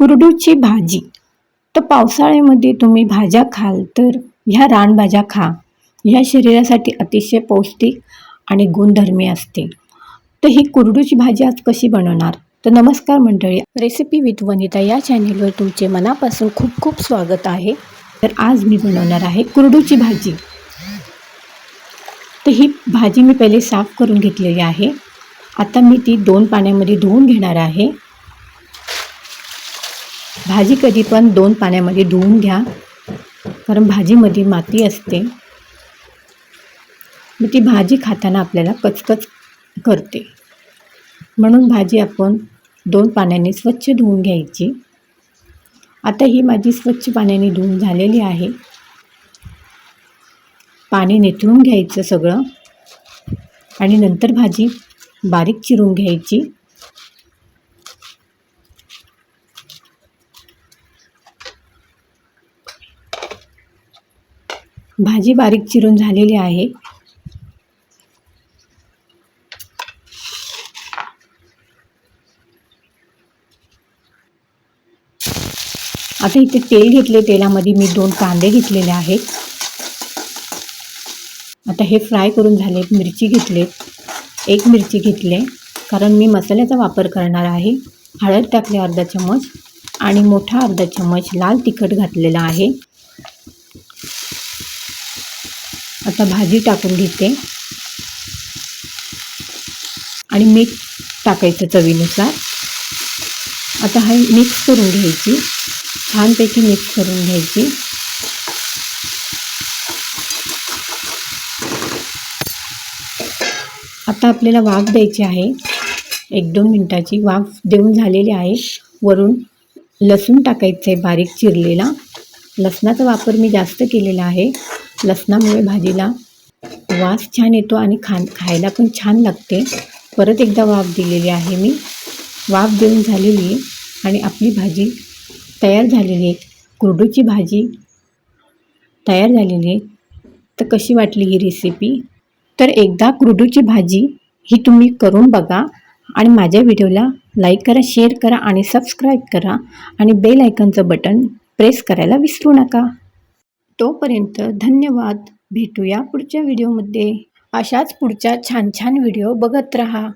कुरडूची भाजी. तर पावसाळ्यामध्ये तुम्ही भाज्या खाल तर ह्या रानभाज्या खा. ह्या शरीरासाठी अतिशय पौष्टिक आणि गुणधर्मी असते तर ही कुरडूची भाजी आज कशी बनवणार? तर नमस्कार मंडळी. रेसिपी विथ वनिता या चॅनेलवर तुमचे मनापासून खूप खूप स्वागत आहे. तर आज मी बनवणार आहे कुरडूची भाजी. तर ही भाजी मी पहिले साफ करून घेतलेली आहे. आता मी ती दोन पाण्यामध्ये धुवून घेणार आहे. भाजी कधी पण दोन पाण्यामध्ये धुवून घ्या. कारण भाजीमध्ये माती असते. मग ती भाजी खाताना आपल्याला कचकच करते. म्हणून भाजी आपण दोन पाण्याने स्वच्छ धुवून घ्यायची. आता ही माझी स्वच्छ पाण्याने धुवून झालेली आहे. पाणी निथळून घ्यायचं सगळं. आणि नंतर भाजी बारीक चिरून घ्यायची. भाजी बारीक चिरून झालेली आहे. आता इथे तेल घेतले तेलामध्ये मी दोन कांदे घेतलेले आहेत. आता हे फ्राय करून झाले मिरची घेतलेत एक मिरची घेतले कारण मी मसाल्याचा वापर करणार आहे. हळद टाकले अर्धा चम्मच आणि मोठा अर्धा चम्मच लाल तिखट घातलेला आहे. आता भाजी टाकून घेते. आणि मीठ टाकायचं चवीनुसार. आता हे मिक्स करून घ्यायची. छानपैकी मिक्स करून घ्यायची. आता आपल्याला वाफ द्यायची आहे. एक दोन मिनटाची वाफ देऊन झालेली आहे. वरून लसूण टाकायचं आहे बारीक चिरलेला. लसणाचा वापर मी जास्त केलेला आहे. लसणामुळे भाजीला वास छान येतो आणि खान खायला पण छान लागते. परत एकदा वाफ दिलेली आहे मी. वाफ देऊन झालेली आहे आणि आपली भाजी तयार झालेली आहे. कुरडूची भाजी तयार झालेली आहे. तर कशी वाटली ही रेसिपी तर एकदा कुरडूची भाजी ही तुम्ही करून बघा आणि माझ्या व्हिडिओला लाईक करा शेअर करा आणि सबस्क्राईब करा आणि बेल आयकनचं बटन प्रेस करायला विसरू नका. तोपर्यंत धन्यवाद. भेटूया पुढच्या व्हिडिओमध्ये अशाच पुढच्या छान छान व्हिडिओ बघत रहा.